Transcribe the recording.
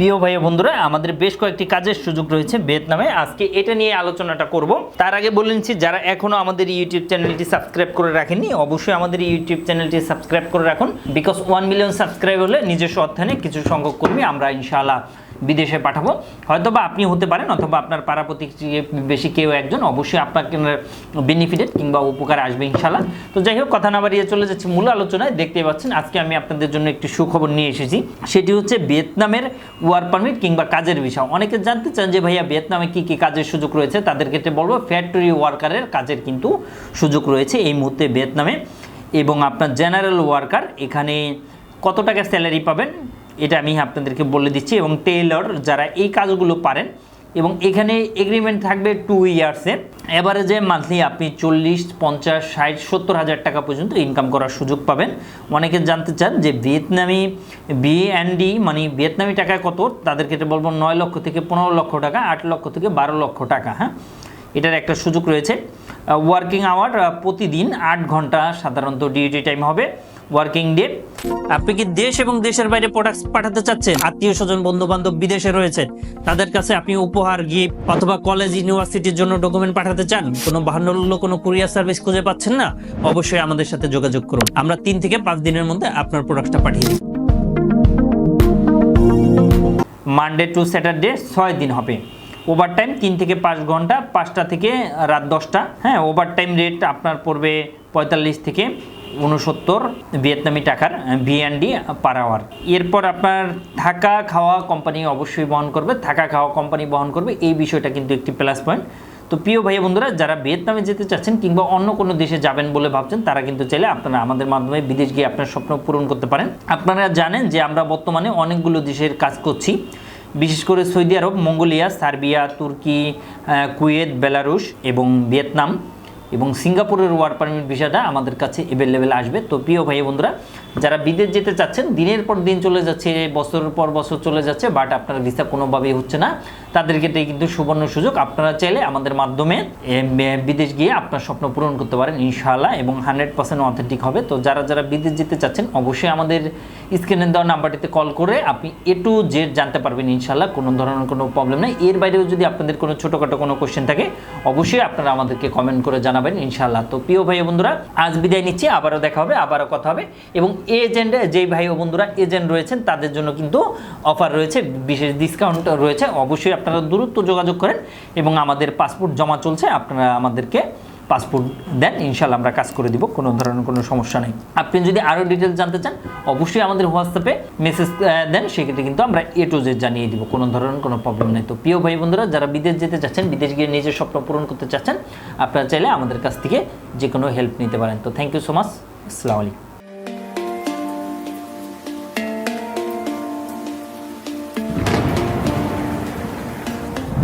প্রিয় ভাই বন্ধুরা, আমাদের বেশ কয়েকটি কাজের সুযোগ রয়েছে ভিয়েতনামে। আজকে এটা নিয়ে আলোচনাটা করব। তার আগে বলে নিচ্ছি, যারা এখনও আমাদের ইউটিউব চ্যানেলটি সাবস্ক্রাইব করে রাখেননি, অবশ্যই আমাদের ইউটিউব চ্যানেলটি সাবস্ক্রাইব করে রাখুন বিকজ ওয়ান মিলিয়ন সাবস্ক্রাইব হলে নিজস্ব অর্থানে কিছু সংখ্যক কর্মী আমরা ইনশাআল্লাহ বিদেশে পাঠাবো। হয়তো বা আপনি হতে পারেন, অথবা আপনার পাড়া বেশি কেউ একজন অবশ্যই আপনাকে বেনিফিটেড কিংবা উপকার আসবে ইনশাল্লাহ তো যাই হোক, কথা না বাড়িয়ে চলে যাচ্ছে মূল আলোচনায়। দেখতে পাচ্ছেন, আজকে আমি আপনাদের জন্য একটি সুখবর নিয়ে এসেছি। সেটি হচ্ছে ভিয়েতনামের ওয়ার পারমিট কিংবা কাজের বিষয় অনেকে জানতে চান যে, ভাইয়া, ভিয়েতনামে কি কি কাজের সুযোগ রয়েছে? তাদের ক্ষেত্রে বলব ফ্যাক্টরি ওয়ার্কারের কাজের কিন্তু সুযোগ রয়েছে এই মুহূর্তে ভিয়েতনামে। এবং আপনার জেনারেল ওয়ার্কার এখানে কত টাকা স্যালারি পাবেন? এটা আমি আপনাদেরকে বলে দিচ্ছি, এবং টেইলর যারা এই কাজগুলো পারেন, এবং এখানে এগ্রিমেন্ট থাকবে টু ইয়ার্সে এভারেজে মান্থলি আপনি চল্লিশ, পঞ্চাশ, ষাট, সত্তর হাজার টাকা পর্যন্ত ইনকাম করার সুযোগ পাবেন। অনেকে জানতে চান যে ভিয়েতনামি বি অ্যান্ড ডি মানে ভিয়েতনামি টাকায় কত? তাদের ক্ষেত্রে বলব নয় লক্ষ থেকে পনেরো লক্ষ টাকা, আট লক্ষ থেকে বারো লক্ষ টাকা হ্যাঁ? এটার একটা সুযোগ রয়েছে। ওয়ার্কিং আওয়ার প্রতিদিন আট ঘণ্টা সাধারণত ডিউটি টাইম হবে। ওয়ার্কিং ডে আপনি কি দেশ এবং দেশের বাইরে প্রোডাক্ট পাঠাতে চাচ্ছেন? আত্মীয় স্বজন বন্ধু বান্ধব বিদেশে রয়েছে তাদের কাছে আপনি উপহার গিফট অথবা কলেজ ইউনিভার্সিটির জন্য ডকুমেন্ট পাঠাতে চান? কোনো বাহান্ন কোনো কুরিয়ার সার্ভিস খুঁজে পাচ্ছেন না? অবশ্যই আমাদের সাথে যোগাযোগ করুন। আমরা তিন থেকে পাঁচ দিনের মধ্যে আপনার প্রোডাক্টটা পাঠিয়ে দিই। মানডে টু স্যাটারডে ছয় দিন হবে। ওভার টাইম তিন থেকে পাঁচ ঘণ্টা, পাঁচটা থেকে রাত দশটা। হ্যাঁ ওভার টাইম রেট আপনার পড়বে পঁয়তাল্লিশ থেকে উনসত্তর ভিয়েতনামি টাকার ভিএনডি পার আওয়ার এরপর আপনার থাকা খাওয়া কোম্পানি অবশ্যই বহন করবে, থাকা খাওয়া কোম্পানি বহন করবে, এই বিষয়টা কিন্তু একটি প্লাস পয়েন্ট তো প্রিয় ভাই বন্ধুরা, যারা ভিয়েতনামে যেতে চাচ্ছেন কিংবা অন্য কোনো দেশে যাবেন বলে ভাবছেন, তারা কিন্তু চাইলে আপনারা আমাদের মাধ্যমে বিদেশ গিয়ে আপনার স্বপ্ন পূরণ করতে পারেন। আপনারা জানেন যে আমরা বর্তমানে অনেকগুলো দেশের কাজ করছি, বিশেষ করে Saudi Arab, Mongolia, Serbia, Turkey Kuwait, Belarus এবং ভিয়েতনাম। এবং সিঙ্গাপুরের ওয়ার্ক পারমিট ভিসাটা আমাদের কাছে অ্যাভেলেবেল আসবে। তো প্রিয় ভাই বন্ধুরা, যারা বিদেশ যেতে চাচ্ছেন, দিনের পর দিন চলে যাচ্ছে, বছরের পর বছর চলে যাচ্ছে বাট আপনার ভিসা কোনোভাবেই হচ্ছে না। তাদের ক্ষেত্রে কিন্তু সুবর্ণ সুযোগ। আপনারা চাইলে আমাদের মাধ্যমে বিদেশ গিয়ে আপনার স্বপ্ন পূরণ করতে পারেন ইনশাআল্লাহ এবং হান্ড্রেড পার্সেন্ট অথেন্টিক হবে। তো যারা যারা বিদেশ যেতে চাচ্ছেন, অবশ্যই আমাদের স্ক্রিনে দেওয়া নাম্বারটিতে কল করে আপনি এ টু জেড জানতে পারবেন ইনশাআল্লাহ, কোনো ধরনের কোনো প্রবলেম নেই। এর বাইরেও যদি আপনাদের কোনো ছোটোখাটো কোনো কোশ্চেন থাকে, অবশ্যই আপনারা আমাদেরকে কমেন্ট করে জানাবেন ইনশাআল্লাহ। তো প্রিয় ভাই বন্ধুরা, আজ বিদায় নিচ্ছি, আবারও দেখা হবে, আবারও কথা হবে এবং এজেন্ট যেই ভাই ও বন্ধুরা এজেন্ট রয়েছেন, তাদের জন্য কিন্তু অফার রয়েছে, বিশেষ ডিসকাউন্ট রয়েছে। অবশ্যই আপনারা দ্রুত যোগাযোগ করেন এবং আমাদের পাসপোর্ট জমা চলছে, আপনারা আমাদেরকে পাসপোর্ট দেন ইনশাল্লাহ আমরা কাজ করে দিব, কোনো ধরনের কোনো সমস্যা নেই। আপনি যদি আরও ডিটেলস জানতে চান, অবশ্যই আমাদের হোয়াটসঅ্যাপে মেসেজ দেন, সেক্ষেত্রে কিন্তু আমরা এ টু জেড জানিয়ে দিব, কোনো ধরনের কোনো প্রবলেম নেই। তো প্রিয় ভাই বন্ধুরা যারা বিদেশ যেতে চাচ্ছেন, বিদেশ গিয়ে নিজের স্বপ্ন পূরণ করতে চাচ্ছেন, আপনারা চাইলে আমাদের কাছ থেকে যে কোনো হেল্প নিতে পারেন। তো থ্যাংক ইউ সো মাচ আসসালামু আলাইকুম।